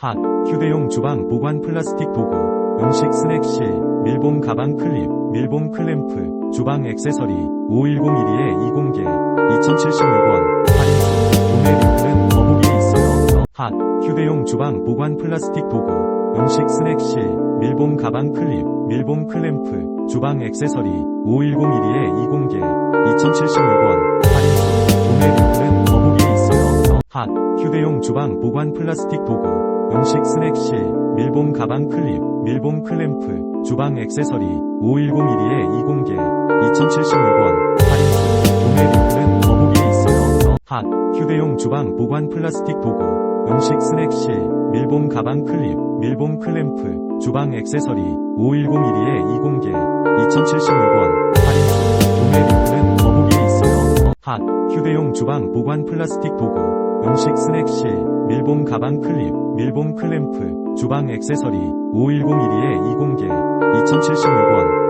핫, 휴대용 주방 보관 플라스틱 도구, 음식 스낵실, 밀봉 가방 클립, 밀봉 클램프, 주방 액세서리, 5101에 20개, 2076원, 할인수, 구매 링크는 더보기에 있어요. 핫, 휴대용 주방 보관 플라스틱 도구, 음식 스낵실, 밀봉 가방 클립, 밀봉 클램프, 주방 액세서리, 5101에 20개, 2076원, 할인수, 구매 링크는 더보기에 있어요. 핫, 휴대용 주방 보관 플라스틱 도구, 음식 스낵실, 밀봉 가방 클립, 밀봉 클램프, 주방 액세서리, 5101에 20개, 2076원, 할인수, 구매 링크는 더보기에 있어요. 핫, 휴대용 주방 보관 플라스틱 도구, 음식 스낵실, 밀봉 가방 클립, 밀봉 클램프, 주방 액세서리, 5101에 20개, 2076원, 할인수, 구매 링크는 더보기에 있어요. 핫, 휴대용 주방 보관 플라스틱 도구, 음식 스낵실, 밀봉 가방 클립, 밀봉 클램프, 주방 액세서리, 5101에 20개,